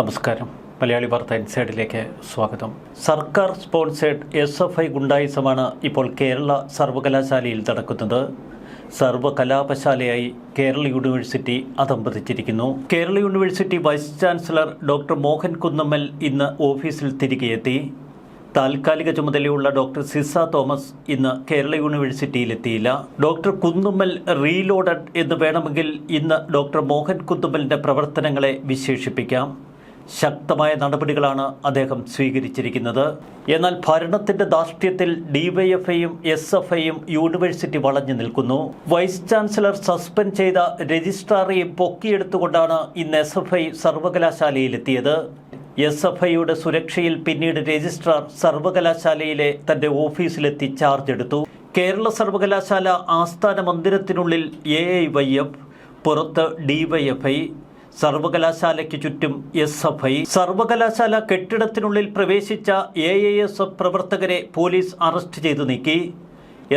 നമസ്കാരം. മലയാളി വാർത്ത ഇൻസൈഡിലേക്ക് സ്വാഗതം. സർക്കാർ സ്പോൺസേഡ് എസ് എഫ് ഐ ഗുണ്ടായിസമാണ് ഇപ്പോൾ കേരള സർവകലാശാലയിൽ നടക്കുന്നത്. സർവകലാപശാലയായി Kerala university അതമ്പതിച്ചിരിക്കുന്നു. Kerala university vice chancellor doctor Mohan Kunnummal ഇന്ന് ഓഫീസിൽ തിരികെയെത്തി താൽക്കാലിക ചുമതലയുള്ള ഡോക്ടർ സിസ തോമസ് ഇന്ന് കേരള യൂണിവേഴ്സിറ്റിയിലെത്തിയില്ല ഡോക്ടർ കുന്നുമ്മൽ റീലോഡഡ് എന്ന് വേണമെങ്കിൽ ഇന്ന് ഡോക്ടർ മോഹൻ കുന്നുമ്മലിന്റെ പ്രവർത്തനങ്ങളെ വിശേഷിപ്പിക്കാം. ശക്തമായ നടപടികളാണ് അദ്ദേഹം സ്വീകരിച്ചിരിക്കുന്നത്. എന്നാൽ ഭരണത്തിന്റെ ധാർഷ്ട്യത്തിൽ ഡിവൈഎഫ്ഐയും എസ് എഫ് ഐയും യൂണിവേഴ്സിറ്റി വളഞ്ഞു നിൽക്കുന്നു. വൈസ് ചാൻസലർ സസ്പെൻഡ് ചെയ്ത രജിസ്ട്രാറെയും പൊക്കിയെടുത്തുകൊണ്ടാണ് ഇന്ന് എസ് എഫ് ഐ സർവകലാശാലയിലെത്തിയത്. എസ് എഫ് ഐയുടെ സുരക്ഷയിൽ പിന്നീട് രജിസ്ട്രാർ സർവകലാശാലയിലെ തന്റെ ഓഫീസിലെത്തി ചാർജ് എടുത്തു. കേരള സർവകലാശാല ആസ്ഥാന മന്ദിരത്തിനുള്ളിൽ എ ഐ വൈ എഫ് പുറത്ത് ഡിവൈഎഫ്ഐ സർവകലാശാലയ്ക്ക് ചുറ്റും എസ് എഫ് ഐ സർവകലാശാല കെട്ടിടത്തിനുള്ളിൽ പ്രവേശിച്ച എ എസ് എഫ് പ്രവർത്തകരെ പോലീസ് അറസ്റ്റ് ചെയ്തു നീക്കി.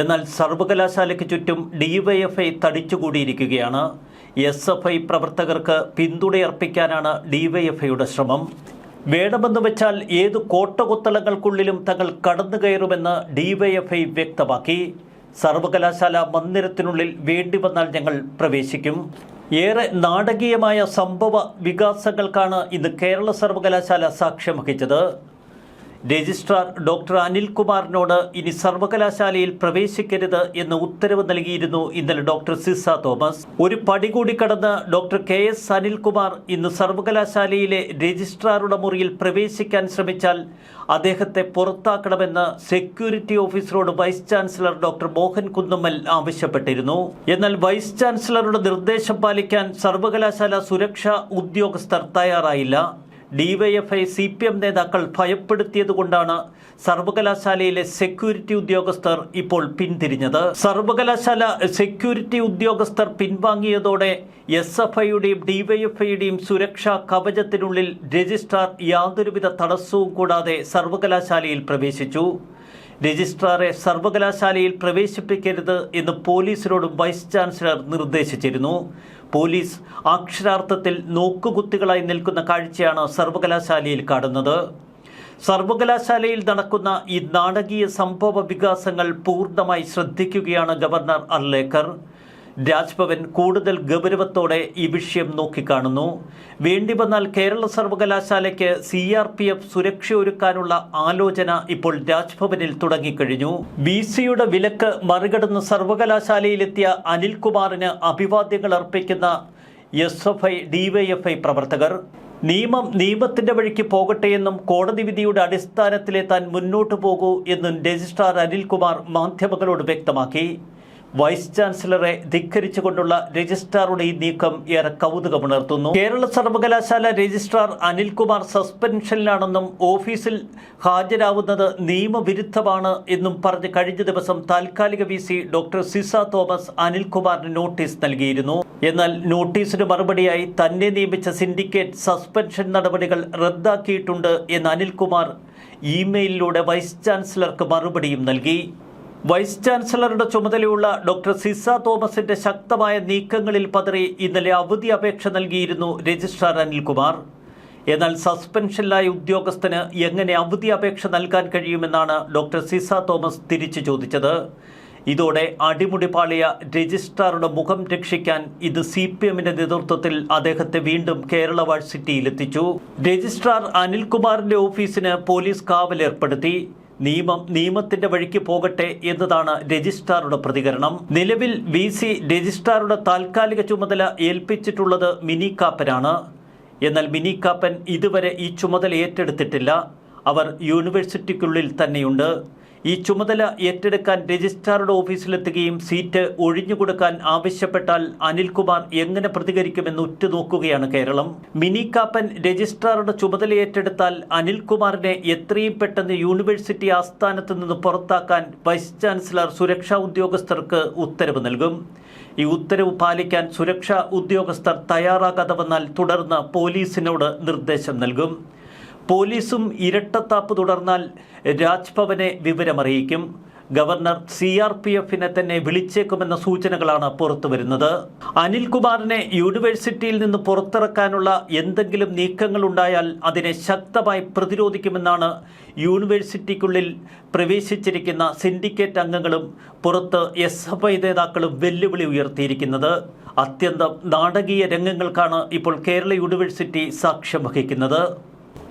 എന്നാൽ സർവകലാശാലയ്ക്ക് ചുറ്റും ഡിവൈഎഫ്ഐ തടിച്ചുകൂടിയിരിക്കുകയാണ്. എസ് എഫ് ഐ പ്രവർത്തകർക്ക് പിന്തുണയർപ്പിക്കാനാണ് ഡിവൈഎഫ്ഐയുടെ ശ്രമം. വേണമെന്ന് വെച്ചാൽ ഏത് കോട്ടകുത്തലങ്ങൾക്കുള്ളിലും തങ്ങൾ കടന്നു കയറുമെന്ന് ഡിവൈഎഫ്ഐ വ്യക്തമാക്കി. സർവകലാശാല മന്ദിരത്തിനുള്ളിൽ വേണ്ടി വന്നാൽ ഞങ്ങൾ പ്രവേശിക്കും. ഏറെ നാടകീയമായ സംഭവ വികാസങ്ങൾക്കാണ് ഇന്ന് കേരള സർവകലാശാല സാക്ഷ്യം വഹിച്ചത്. രജിസ്ട്രാർ ഡോക്ടർ അനിൽകുമാറിനോട് ഇനി സർവകലാശാലയിൽ പ്രവേശിക്കരുത് എന്ന് ഉത്തരവ് നൽകിയിരുന്നു ഇന്നലെ ഡോക്ടർ സിസ തോമസ്. ഒരു പടി കൂടി കടന്ന് ഡോക്ടർ കെ എസ് അനിൽകുമാർ ഇന്ന് സർവകലാശാലയിലെ രജിസ്ട്രാറുടെ മുറിയിൽ പ്രവേശിക്കാൻ ശ്രമിച്ചാൽ അദ്ദേഹത്തെ പുറത്താക്കണമെന്ന് security ഓഫീസറോട് vice chancellor doctor Mohan Kunnummal ആവശ്യപ്പെട്ടിരുന്നു. എന്നാൽ വൈസ് ചാൻസലറുടെ നിർദ്ദേശം പാലിക്കാൻ സർവകലാശാല സുരക്ഷാ ഉദ്യോഗസ്ഥർ തയ്യാറായില്ല. ഡിവൈഎഫ്ഐ സി പി എം നേതാക്കൾ ഭയപ്പെടുത്തിയതുകൊണ്ടാണ് സർവകലാശാലയിലെ സെക്യൂരിറ്റി ഉദ്യോഗസ്ഥർ ഇപ്പോൾ പിന്തിരിഞ്ഞത്. സർവകലാശാല സെക്യൂരിറ്റി ഉദ്യോഗസ്ഥർ പിൻവാങ്ങിയതോടെ എസ് എഫ് ഐയുടെയും ഡിവൈഎഫ്ഐയുടെയും സുരക്ഷാ കവചത്തിനുള്ളിൽ രജിസ്ട്രാർ യാതൊരുവിധ തടസ്സവും കൂടാതെ സർവകലാശാലയിൽ പ്രവേശിച്ചു. രജിസ്ട്രാറെ സർവകലാശാലയിൽ പ്രവേശിപ്പിക്കരുത് എന്ന് പോലീസിനോടും വൈസ് ചാൻസലർ നിർദ്ദേശിച്ചിരുന്നു. പോലീസ് അക്ഷരാർത്ഥത്തിൽ നോക്കുകുത്തികളായി നിൽക്കുന്ന കാഴ്ചയാണ് സർവകലാശാലയിൽ കാണുന്നത്. സർവകലാശാലയിൽ നടക്കുന്ന ഈ നാടകീയ സംഭവ വികാസങ്ങൾ പൂർണമായി ശ്രദ്ധിക്കുകയാണ് ഗവർണർ അർലേക്കർ. രാജ്ഭവൻ കൂടുതൽ ഗൗരവത്തോടെ ഈ വിഷയം നോക്കിക്കാണുന്നു. വേണ്ടി വന്നാൽ കേരള സർവകലാശാലയ്ക്ക് സി ആർ പി എഫ് സുരക്ഷ ഒരുക്കാനുള്ള ആലോചന ഇപ്പോൾ രാജ്ഭവനിൽ തുടങ്ങിക്കഴിഞ്ഞു. വി സിയുടെ വിലക്ക് മറികടന്ന് സർവകലാശാലയിലെത്തിയ അനിൽകുമാറിന് അഭിവാദ്യങ്ങൾ അർപ്പിക്കുന്ന എസ് എഫ് ഐ ഡിവൈഎഫ്ഐ പ്രവർത്തകർ. നിയമം നിയമത്തിന്റെ വഴിക്ക് പോകട്ടെയെന്നും കോടതി വിധിയുടെ അടിസ്ഥാനത്തിലെ താൻ മുന്നോട്ടു പോകൂ എന്നും രജിസ്ട്രാർ അനിൽകുമാർ മാധ്യമങ്ങളോട് വ്യക്തമാക്കി. വൈസ് ചാൻസലറെ ധിക്കരിച്ചുകൊണ്ടുള്ള രജിസ്ട്രാറുടെ ഈ നീക്കം ഏറെ കൗതുകമുണർത്തുന്നു. കേരള സർവകലാശാല രജിസ്ട്രാർ അനിൽകുമാർ സസ്പെൻഷനിലാണെന്നും ഓഫീസിൽ ഹാജരാവുന്നത് നിയമവിരുദ്ധമാണ് എന്നും പറഞ്ഞ് കഴിഞ്ഞ ദിവസം താൽക്കാലിക V C doctor Sisa Thomas അനിൽകുമാറിന് notice നൽകിയിരുന്നു. എന്നാൽ നോട്ടീസിന് മറുപടിയായി തന്നെ നിയമിച്ച സിൻഡിക്കേറ്റ് സസ്പെൻഷൻ നടപടികൾ റദ്ദാക്കിയിട്ടുണ്ട് എന്ന് അനിൽകുമാർ ഇമെയിലിലൂടെ വൈസ് ചാൻസലർക്ക് മറുപടിയും നൽകി. വൈസ് ചാൻസലറുടെ ചുമതലയുള്ള ഡോക്ടർ സിസ തോമസിന്റെ ശക്തമായ നീക്കങ്ങളിൽ പതറി ഇന്നലെ അവധി അപേക്ഷ നൽകിയിരുന്നു രജിസ്ട്രാർ അനിൽകുമാർ. എന്നാൽ സസ്പെൻഷനിലായ ഉദ്യോഗസ്ഥന് എങ്ങനെ അവധി അപേക്ഷ നൽകാൻ കഴിയുമെന്നാണ് ഡോക്ടർ സിസ തോമസ് തിരിച്ചു ചോദിച്ചത്. ഇതോടെ അടിമുടി പാളിയ രജിസ്ട്രാറുടെ മുഖം രക്ഷിക്കാൻ ഇത് സി പി എമ്മിന്റെ നേതൃത്വത്തിൽ അദ്ദേഹത്തെ വീണ്ടും കേരള വാഴ്സിറ്റിയിലെത്തിച്ചു. രജിസ്ട്രാർ അനിൽകുമാറിന്റെ ഓഫീസിന് പോലീസ് കാവലേർപ്പെടുത്തി. നിയമം നിയമത്തിന്റെ വഴിക്ക് പോകട്ടെ എന്നതാണ് രജിസ്ട്രാറുടെ പ്രതികരണം. നിലവിൽ വി സി രജിസ്ട്രാറുടെ താൽക്കാലിക ചുമതല ഏൽപ്പിച്ചിട്ടുള്ളത് മിനി കാപ്പനാണ് എന്നാൽ മിനി കാപ്പൻ ഇതുവരെ ഈ ചുമതല ഏറ്റെടുത്തിട്ടില്ല. അവർ യൂണിവേഴ്സിറ്റിക്കുള്ളിൽ തന്നെയുണ്ട്. ഈ ചുമതല ഏറ്റെടുക്കാൻ രജിസ്ട്രാറുടെ ഓഫീസിലെത്തുകയും സീറ്റ് ഒഴിഞ്ഞുകൊടുക്കാൻ ആവശ്യപ്പെട്ടാൽ അനിൽകുമാർ എങ്ങനെ പ്രതികരിക്കുമെന്ന് ഉറ്റുനോക്കുകയാണ് കേരളം. മിനി കാപ്പൻ രജിസ്ട്രാറുടെ ചുമതല ഏറ്റെടുത്താൽ അനിൽകുമാറിനെ എത്രയും പെട്ടെന്ന് യൂണിവേഴ്സിറ്റി ആസ്ഥാനത്ത് നിന്ന് പുറത്താക്കാൻ വൈസ് ചാൻസലർ സുരക്ഷാ ഉദ്യോഗസ്ഥർക്ക് ഉത്തരവ് നൽകും. ഈ ഉത്തരവ് പാലിക്കാൻ സുരക്ഷാ ഉദ്യോഗസ്ഥർ തയ്യാറാകാതെ വന്നാൽ തുടർന്ന് പോലീസിനോട് നിർദ്ദേശം നൽകും. പോലീസും ഇരട്ടത്താപ്പ് തുടർന്നാൽ രാജ്ഭവനെ വിവരമറിയിക്കും. ഗവർണർ സി ആർ പി എഫിനെ തന്നെ വിളിച്ചേക്കുമെന്ന സൂചനകളാണ് പുറത്തുവരുന്നത് അനിൽകുമാറിനെ യൂണിവേഴ്സിറ്റിയിൽ നിന്ന് പുറത്തിറക്കാനുള്ള എന്തെങ്കിലും നീക്കങ്ങൾ ഉണ്ടായാൽ അതിനെ ശക്തമായി പ്രതിരോധിക്കുമെന്നാണ് യൂണിവേഴ്സിറ്റിക്കുള്ളിൽ പ്രവേശിച്ചിരിക്കുന്ന സിൻഡിക്കേറ്റ് അംഗങ്ങളും പുറത്ത് എസ് എഫ് ഐ നേതാക്കളും വെല്ലുവിളി ഉയർത്തിയിരിക്കുന്നത്. അത്യന്തം നാടകീയ രംഗങ്ങൾക്കാണ് ഇപ്പോൾ കേരള യൂണിവേഴ്സിറ്റി സാക്ഷ്യം വഹിക്കുന്നത്.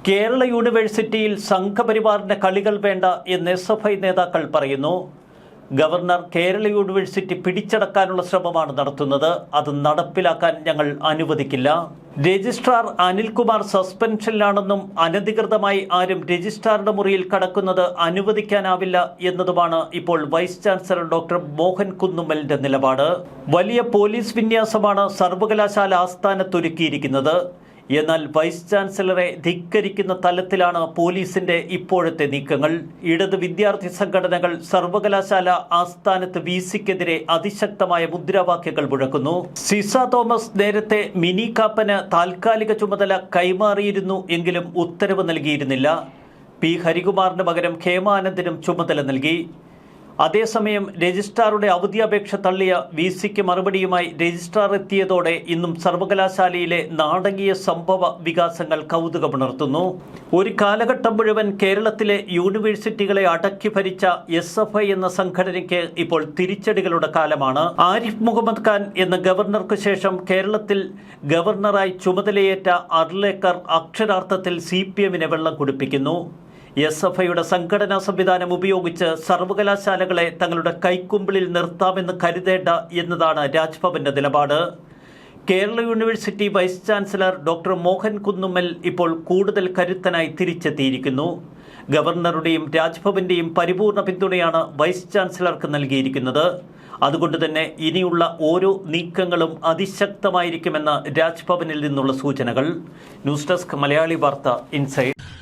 കേരള യൂണിവേഴ്സിറ്റിയിൽ സംഘപരിവാറിന്റെ കളികൾ വേണ്ട എന്ന് എസ് എഫ് ഐ നേതാക്കൾ പറയുന്നു. ഗവർണർ കേരള യൂണിവേഴ്സിറ്റി പിടിച്ചടക്കാനുള്ള ശ്രമമാണ് നടത്തുന്നത്. അത് നടപ്പിലാക്കാൻ ഞങ്ങൾ അനുവദിക്കില്ല. രജിസ്ട്രാർ അനിൽകുമാർ സസ്പെൻഷനിലാണെന്നും അനധികൃതമായി ആരും രജിസ്ട്രാറുടെ മുറിയിൽ കടക്കുന്നത് അനുവദിക്കാനാവില്ല എന്നതുമാണ് ഇപ്പോൾ വൈസ് ചാൻസലർ ഡോക്ടർ മോഹൻ കുന്നുമ്മലിന്റെ നിലപാട്. വലിയ പോലീസ് വിന്യാസമാണ് സർവകലാശാല ആസ്ഥാനത്തൊരുക്കിയിരിക്കുന്നത് എന്നാൽ വൈസ് ചാൻസലറെ ധിക്കരിക്കുന്ന തലത്തിലാണ് പോലീസിന്റെ ഇപ്പോഴത്തെ നീക്കങ്ങൾ. ഇടത് വിദ്യാർത്ഥി സംഘടനകൾ സർവകലാശാല ആസ്ഥാനത്ത് വി സിക്കെതിരെ അതിശക്തമായ മുദ്രാവാക്യങ്ങൾ മുഴക്കുന്നു. സിസ തോമസ് നേരത്തെ മിനി കാപ്പന് താൽക്കാലിക ചുമതല കൈമാറിയിരുന്നു എങ്കിലും ഉത്തരവ് നൽകിയിരുന്നില്ല. പി ഹരികുമാറിന് പകരം ഖേമാനന്ദിനും ചുമതല നൽകി. അതേസമയം രജിസ്ട്രാറുടെ അവധി അപേക്ഷ തള്ളിയ വി സിക്ക് മറുപടിയുമായി രജിസ്ട്രാർ എത്തിയതോടെ ഇന്നും സർവകലാശാലയിലെ നാടകീയ സംഭവ വികാസങ്ങൾ കൗതുകമുണർത്തുന്നു. ഒരു കാലഘട്ടം മുഴുവൻ കേരളത്തിലെ യൂണിവേഴ്സിറ്റികളെ അടക്കി ഭരിച്ച എസ് എഫ് ഐ എന്ന സംഘടനയ്ക്ക് ഇപ്പോൾ തിരിച്ചടികളുടെ കാലമാണ്. ആരിഫ് മുഹമ്മദ് ഖാൻ എന്ന ഗവർണർക്കു ശേഷം കേരളത്തിൽ ഗവർണറായി ചുമതലയേറ്റ അർലേക്കർ അക്ഷരാർത്ഥത്തിൽ സി പി എമ്മിനെ വെള്ളം കുടിപ്പിക്കുന്നു. എസ് എഫ് ഐയുടെ സംഘടനാ സംവിധാനം ഉപയോഗിച്ച് സർവകലാശാലകളെ തങ്ങളുടെ കൈക്കുമ്പിളിൽ നിർത്താമെന്ന് കരുതേണ്ട എന്നതാണ് രാജ്ഭവന്റെ നിലപാട്. Kerala university vice chancellor doctor Mohan Kunnummal ഇപ്പോൾ കൂടുതൽ കരുത്തനായി തിരിച്ചെത്തിയിരിക്കുന്നു. ഗവർണറുടെയും രാജ്ഭവന്റെയും പരിപൂർണ പിന്തുണയാണ് വൈസ് ചാൻസലർക്ക് നൽകിയിരിക്കുന്നത്. അതുകൊണ്ട് തന്നെ ഇനിയുള്ള ഓരോ നീക്കങ്ങളും അതിശക്തമായിരിക്കുമെന്ന് രാജ്ഭവനിൽ നിന്നുള്ള സൂചനകൾ. ന്യൂസ് ഡെസ്ക് മലയാളി വാർത്ത ഇൻസൈഡ്.